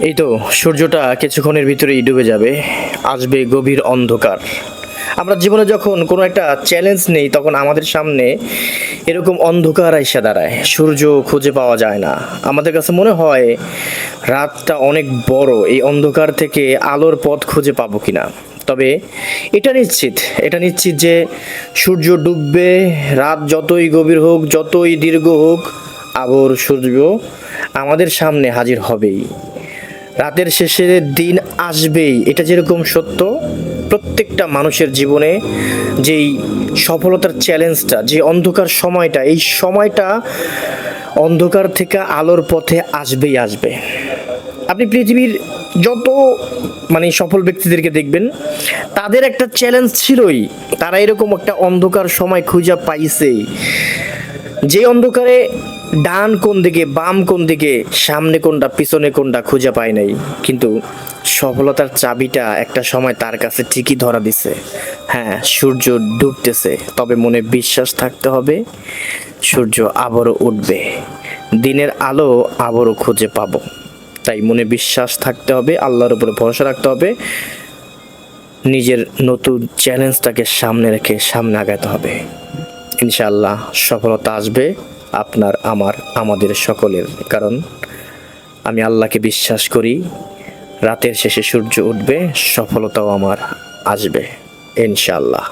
এই তো, সূর্যটা কিছুক্ষণের ভিতরেই ডুবে যাবে। আসবে গভীর অন্ধকার। আমরা জীবনে যখন কোনো একটা চ্যালেঞ্জ নেই, তখন আমাদের সামনে এরকম অন্ধকার আইসা দাঁড়ায়। সূর্য খুঁজে পাওয়া যায় না। আমাদের কাছে মনে হয় রাতটা অনেক বড়। এই অন্ধকার থেকে আলোর পথ খুঁজে পাবো কিনা। তবে এটা নিশ্চিত। এটা নিশ্চিত যে সূর্য ডুববে। রাত যতই গভীর হোক, যতই দীর্ঘ হোক, আবর সূর্য আমাদের সামনে হাজির হবেই। রাতের শেষে দিন আসবেই, এটা যেরকম সত্য, প্রত্যেকটা মানুষের জীবনে যেই সফলতার চ্যালেঞ্জটা যে অন্ধকার সময়টা, এই সময়টা অন্ধকার থেকে আলোর পথে আসবেই আসবে। আপনি পৃথিবীর যত মানে সফল ব্যক্তিদেরকে দেখবেন, তাদের একটা চ্যালেঞ্জ ছিলই। তারা এরকম একটা অন্ধকার সময় খুঁজে পাইছেই যে অন্ধকারে ডান কোন দিকে, বাম কোন দিকে, সামনে কোনটা, পিছনে কোনটা খুঁজে পায় নাই। কিন্তু সফলতার চাবিটা একটা সময় তার কাছে ঠিকই ধরা দিছে। হ্যাঁ সূর্য ডুবতেছে, তবে মনে বিশ্বাস থাকতে হবে, সূর্য আবারও উঠবে। দিনের আলো আবারও খুঁজে পাব। তাই মনে বিশ্বাস থাকতে হবে, আল্লাহর উপরে ভরসা রাখতে হবে, নিজের নতুন চ্যালেঞ্জটাকে সামনে রেখে সামনে আগাতে হবে। ইনশাআল্লাহ সফলতা আসবে। আপনার, আমার, আমাদের সকলের। কারণ আমি আল্লাহকে বিশ্বাস করি, রাতের শেষে সূর্য উঠবে, সফলতাও আমার আসবে, ইনশাআল্লাহ।